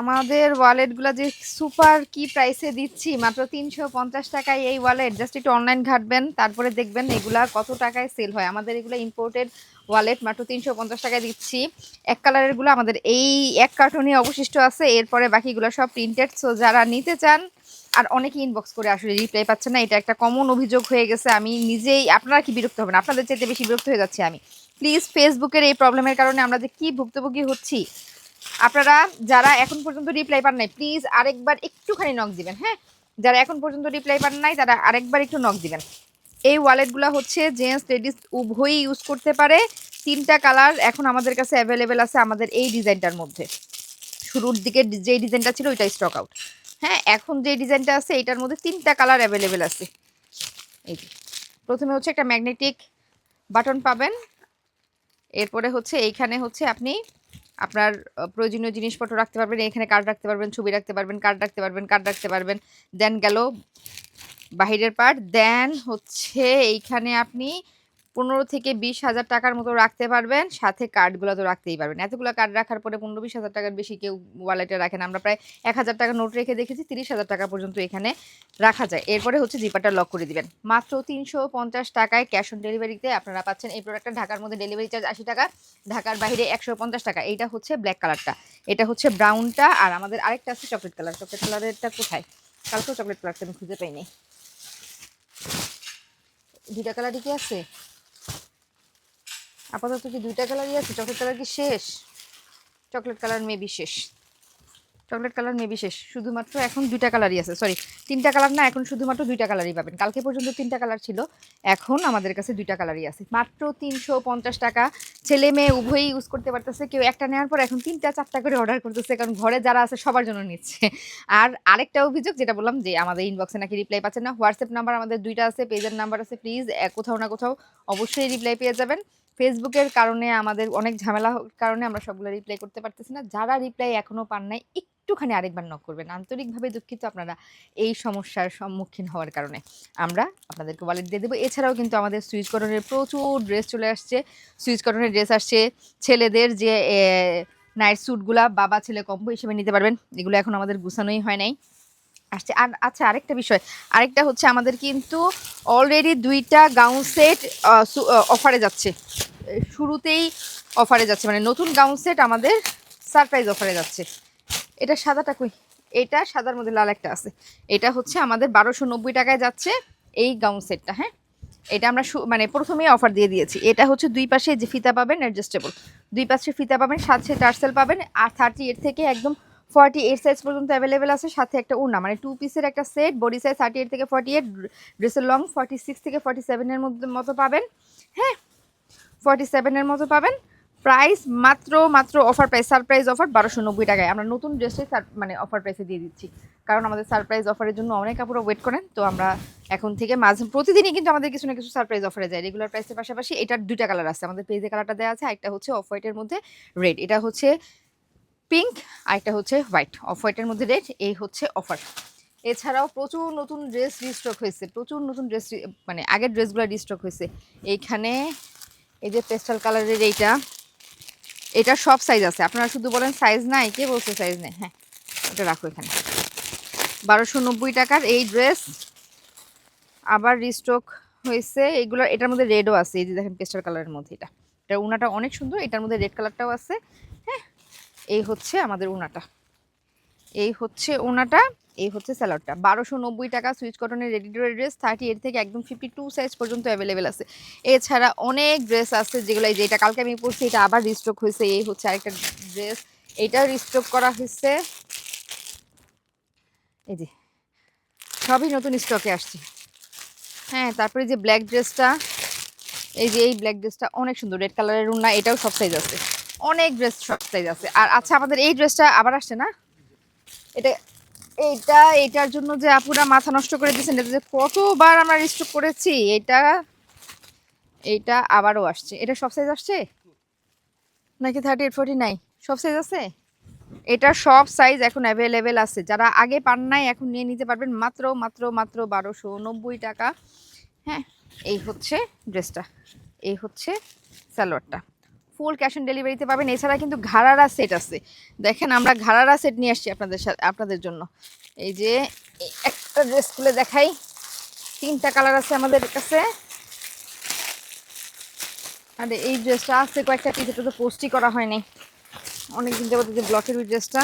আমাদের ওয়ালেটগুলো যে super key প্রাইসে দিচ্ছি, মাত্র তিনশো পঞ্চাশ টাকায় এই ওয়ালেট জাস্ট একটু অনলাইন ঘাটবেন, তারপরে দেখবেন এগুলা কত টাকায় সেল হয়। আমাদের এগুলো ইম্পোর্টেড ওয়ালেট মাত্র তিনশো পঞ্চাশ টাকায় দিচ্ছি। এক কালারেরগুলো আমাদের এই এক কার্টুনে অবশিষ্ট আছে, এরপরে বাকিগুলো সব প্রিন্টেড সো যারা নিতে চান, আর অনেকে ইনবক্স করে আসলে রিপ্লাই পাচ্ছে না, এটা একটা কমন অভিযোগ হয়ে গেছে। আমি নিজেই, আপনারা কি বিরক্ত হবেন? আপনাদের চাইতে বেশি বিরক্ত হয়ে যাচ্ছি আমি। প্লিজ ফেসবুকের এই প্রবলেমের কারণে আমরা যে কি ভুক্তভোগী হচ্ছি আপনারা যারা এখন পর্যন্ত রিপ্লাই পান নাই প্লিজ আরেকবার একটুখানি নক দিবেন হ্যাঁ? যারা এখন পর্যন্ত রিপ্লাই পান নাই, তারা আরেকবার একটু নক দিবেন। এই ওয়ালেটগুলো হচ্ছে জেন্টস লেডিস উভয়ই ইউজ করতে পারে। তিনটা কালার এখন আমাদের কাছে অ্যাভেলেবেল আছে আমাদের এই ডিজাইনটার মধ্যে। শুরুর দিকে যে ডিজাইনটা ছিল ওইটা স্টক আউট হ্যাঁ এখন যে ডিজাইনটা আছে এইটার মধ্যে তিনটা কালার অ্যাভেলেবেল আছে। এই। প্রথমে হচ্ছে একটা ম্যাগনেটিক বাটন পাবেন। এরপরে হচ্ছে এইখানে হচ্ছে আপনি আপনার প্রয়োজনীয় জিনিসপত্র রাখতে পারবেন, এখানে কার্ড রাখতে পারবেন, ছবি রাখতে পারবেন কার্ড রাখতে পারবেন কার্ড রাখতে পারবেন। দেন গেল বাহিরের পার্ট দেন হচ্ছে এইখানে আপনি পনেরো থেকে বিশ হাজার টাকার মতো রাখতে পারবেন। সাথে কার্ডগুলো তো রাখতেই পারবেন। এতগুলো কার্ড রাখার পরে পনেরো বিশ হাজার টাকার বেশি কেউ ওয়ালেটে রাখেন আমরা প্রায় এক হাজার টাকা নোট রেখে দেখেছি, তিরিশ হাজার টাকা পর্যন্ত এখানে রাখা যায়। এরপরে হচ্ছে জিপারটা লক করে দিবেন। মাত্র তিনশো পঞ্চাশ টাকায় ক্যাশ অন ডেলিভারিতে আপনারা পাচ্ছেন এই প্রোডাক্টটা ঢাকার মধ্যে ডেলিভারি চার্জ আশি টাকা, ঢাকার বাইরে একশো পঞ্চাশ টাকা। এইটা হচ্ছে ব্ল্যাক কালারটা এটা হচ্ছে ব্রাউনটা আর আমাদের আরেকটা আছে চকলেট কালার চকলেট কালারেরটা কোথায়? কালকেও চকলেট কালারটা আমি খুঁজে পাইনি। দুইটা কালারই কি আছে? আপাতত কি দুইটা কালারই আছে? চকলেট কালার কি শেষ? চকলেট কালার মেবি শেষ। চকলেট কালার মেবি শেষ। শুধুমাত্র এখন দুইটা কালারই আছে। সরি তিনটা কালার না, এখন শুধুমাত্র দুইটা কালারই পাবেন। কালকে পর্যন্ত তিনটা কালার ছিল, এখন আমাদের কাছে দুইটা কালারই আছে। মাত্র তিনশো পঞ্চাশ টাকা। ছেলে মেয়ে উভয়ই ইউজ করতে পারতেছে। কেউ একটা নেওয়ার পর এখন তিনটা চারটা করে অর্ডার করতেছে, কারণ ঘরে যারা আছে সবার জন্য নিচ্ছে। আর আরেকটা অভিযোগ, যেটা বললাম যে আমাদের ইনবক্সে নাকি রিপ্লাই পাচ্ছেন না। হোয়াটসঅ্যাপ নাম্বার আমাদের দুইটা আছে পেজের নাম্বার আছে প্লিজ কোথাও না কোথাও অবশ্যই রিপ্লাই পেয়ে যাবেন। ফেসবুকের কারণে আমাদের অনেক ঝামেলা কারণে আমরা সবগুলো রিপ্লাই করতে পারতেছি না। যারা রিপ্লাই এখনও পান নাই, একটুখানি আরেকবার নক করবেন। আন্তরিকভাবে দুঃখিত আপনারা এই সমস্যার সম্মুখীন হওয়ার কারণে। আমরা আপনাদেরকে ওয়ালেট দিয়ে দেবো। এছাড়াও কিন্তু আমাদের সুইচ কটনের প্রচুর ড্রেস চলে আসছে। সুইচ কটনের ড্রেস আসছে। ছেলেদের যে নাইট স্যুটগুলা বাবা ছেলে কম্বো হিসেবে নিতে পারবেন। এগুলো এখন আমাদের গুছানোই হয় নাই। আসছে। আর আচ্ছা আরেকটা বিষয়। আরেকটা হচ্ছে আমাদের কিন্তু অলরেডি দুইটা গাউন সেট অফারে যাচ্ছে। শুরুতেই অফারে যাচ্ছে। মানে নতুন গাউন সেট আমাদের সারপ্রাইজ অফারে যাচ্ছে। এটা সাদাটা কই? এটা সাদার মধ্যে লাল একটা আছে। এটা হচ্ছে আমাদের বারোশো নব্বই টাকায় যাচ্ছে এই গাউন সেটটা হ্যাঁ? এটা আমরা মানে প্রথমেই অফার দিয়ে দিয়েছি। এটা হচ্ছে দুই পাশে যে ফিতা পাবেন অ্যাডজাস্টেবল দুই পাশে ফিতা পাবেন, সাথে টার্সেল পাবেন, আর থার্টি এর থেকে একদম ফর্টি এইট সাইজ পর্যন্ত অ্যাভেলেবেল আছে, সাথে একটা উড়না মানে টু পিসের একটা set body size thirty eight থেকে ফর্টি এইট ড্রেসের লং ফর্টি সিক্স থেকে ফর্টি সেভেনের মধ্যে মতো পাবেন হ্যাঁ? ফর্টি সেভেনের মতো পাবেন প্রাইস মাত্র মাত্র অফার প্রাইস সারপ্রাইজ অফার বারোশো নব্বই টাকায়। আমরা নতুন ড্রেসে মানে অফার প্রাইসে দিয়ে দিচ্ছি। কারণ আমাদের সারপ্রাইজ অফারের জন্য অনেক কাপড় ওয়েট করেন, তো আমরা এখন থেকে মাঝে, প্রতিদিনই কিন্তু আমাদের কিছু না কিছু সারপ্রাইজ অফারে যায়। রেগুলার প্রাইসের পাশাপাশি এটার দুইটা কালার আছে। আমাদের পেজে কালারটা দেওয়া আছে একটা হচ্ছে অফ হোয়াইটের মধ্যে রেড এটা হচ্ছে পিঙ্ক, আরেকটা হচ্ছে হোয়াইট। অফ হোয়াইটের মধ্যে রেড, এই হচ্ছে অফার। এছাড়াও প্রচুর নতুন ড্রেস রিস্টক হয়েছে, প্রচুর নতুন ড্রেস মানে আগের ড্রেসগুলো রিস্টক হয়েছে। এইখানে এই যে পেস্টাল কালারের এইটা, এটা সব সাইজ আছে। আপনারা শুধু বলেন সাইজ নাই, কে বলছে সাইজ নেই? হ্যাঁ এটা রাখো এখানে। বারোশো নব্বই টাকার এই ড্রেস আবার রিস্টক হয়েছে। এগুলো, এটার মধ্যে রেডও আছে। এই যে দেখেন পেস্টাল কালারের মধ্যে এটা। এটা উনাটা অনেক সুন্দর, এটার মধ্যে রেড কালারটাও আছে। এই হচ্ছে আমাদের উনাটা এই হচ্ছে ওনাটা, এই হচ্ছে স্যালাডটা। বারোশো নব্বই টাকা সুইচ কটনের ready to dress thirty eight থেকে একদম ফিফটি টু সাইজ পর্যন্ত অ্যাভেলেবেল আছে। এছাড়া অনেক ড্রেস আছে যেগুলো যে এটা কালকে আমি পরছি, এটা আবার রিস্টক হয়েছে, এই হচ্ছে আরেকটা ড্রেস। এইটাও রিস্টক করা হয়েছে। এই যে, সবই নতুন স্টকে আসছে। হ্যাঁ তারপরে যে ব্ল্যাক ড্রেসটা এই যে এই ব্ল্যাক ড্রেসটা অনেক সুন্দর রেড কালারের উন্না এটাও সব সাইজ আছে। অনেক ড্রেস সব সাইজ আছে। আর আচ্ছা আমাদের এই ড্রেসটা আবার আসছে না? এটা, এইটা এটার জন্য যে আপুরা মাথা নষ্ট করে দিয়েছেন, এটা যে কতবার আমরা রিস্টক করেছি, এটা, এইটা আবারও আসছে। এটা সব সাইজ আসছে? নাকি থার্টি এইট ফোর্টি নাই সব সাইজ আছে? এটা সব সাইজ এখন অ্যাভেলেবেল আছে। যারা আগে পান নাই, এখন নিয়ে নিতে পারবেন মাত্র মাত্র মাত্র বারোশো নব্বই টাকা। হ্যাঁ এই হচ্ছে ড্রেসটা এই হচ্ছে সালোয়ারটা। ফুল ক্যাশ অন ডেলিভারিতে পাবেন। এছাড়া কিন্তু ঘাড়ারা সেট আছে। দেখেন আমরা ঘাড়ারা সেট নিয়ে আসছি আপনাদের সাথে আপনাদের জন্য। এই যে, একটা ড্রেস খুলে দেখাই। তিনটা কালার আছে আমাদের কাছে। আর এই ড্রেসটা আছে কয়েকটা পিস তো পোস্টই করা হয়নি। অনেকদিন যাবত যে ব্লকের ওই ড্রেসটা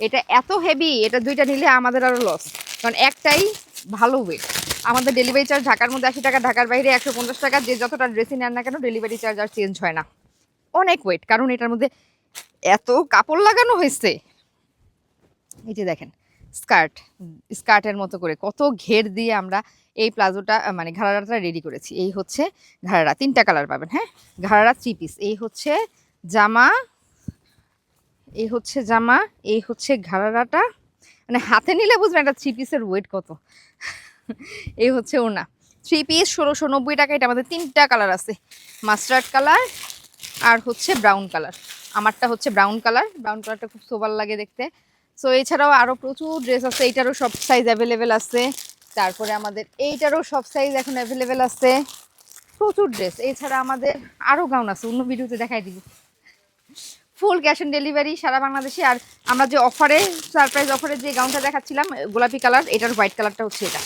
এটা এত হেভি এটা দুইটা নিলে আমাদের আরও লস কারণ একটাই ভালো ওয়েট আমাদের ডেলিভারি চার্জ ঢাকার মধ্যে আশি টাকা, ঢাকার বাইরে একশো পঞ্চাশ টাকা। যে যতটা ড্রেসই নেন না কেন ডেলিভারি চার্জ আর চেঞ্জ হয় না। অনেক ওয়েট কারণ এটার মধ্যে এত কাপড় লাগানো হয়েছে। এই যে দেখেন স্কার্ট স্কার্টের মতো করে কত ঘের দিয়ে আমরা এই প্লাজোটা মানে ঘাড়াটা রেডি করেছি। এই হচ্ছে ঘাড়ারা তিনটা কালার পাবেন হ্যাঁ? ঘাড়ারা থ্রি পিস এই হচ্ছে জামা, এই হচ্ছে জামা, এই হচ্ছে ঘাড়ারাটা মানে হাতে নিলে বুঝবেন একটা থ্রি পিসের ওয়েট কত। এই হচ্ছে ওনা থ্রি পিস ষোলোশো নব্বই টাকা, এটা আমাদের তিনটা কালার আছে মাস্টার্ড কালার আর হচ্ছে ব্রাউন কালার আমারটা হচ্ছে ব্রাউন কালার ব্রাউন কালারটা খুব সোবার লাগে দেখতে। সো এছাড়াও আরও প্রচুর ড্রেস আছে। এইটারও সব সাইজ অ্যাভেলেবেল আছে। তারপরে আমাদের এইটারও সব সাইজ এখন অ্যাভেলেবেল আছে। প্রচুর ড্রেস এছাড়া আমাদের আরও গাউন আছে। অন্য ভিডিওতে দেখাই দিব। ফুল ক্যাশ অন ডেলিভারি সারা বাংলাদেশে। আর আমরা যে অফারে সারপ্রাইজ অফারে যে গাউনটা দেখাচ্ছিলাম, গোলাপি কালার এটার হোয়াইট কালারটা হচ্ছে এটা।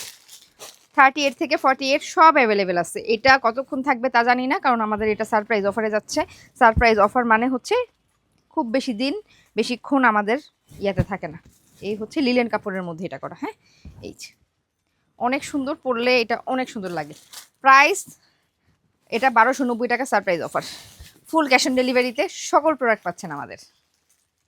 থার্টি এইট থেকে ফর্টি এইট সব অ্যাভেলেবেল আছে। এটা কতক্ষণ থাকবে তা জানি না, কারণ আমাদের এটা সারপ্রাইজ অফারে যাচ্ছে। সারপ্রাইজ অফার মানে হচ্ছে খুব বেশি দিন বেশিক্ষণ আমাদের ইয়াতে থাকে না। এই হচ্ছে লিলেন কাপড়ের মধ্যে এটা করা হ্যাঁ? এই যে। অনেক সুন্দর পরলে এটা অনেক সুন্দর লাগে। প্রাইস এটা বারোশো নব্বই টাকা surprise offer full cash on ডেলিভারিতে সকল প্রোডাক্ট পাচ্ছেন আমাদের।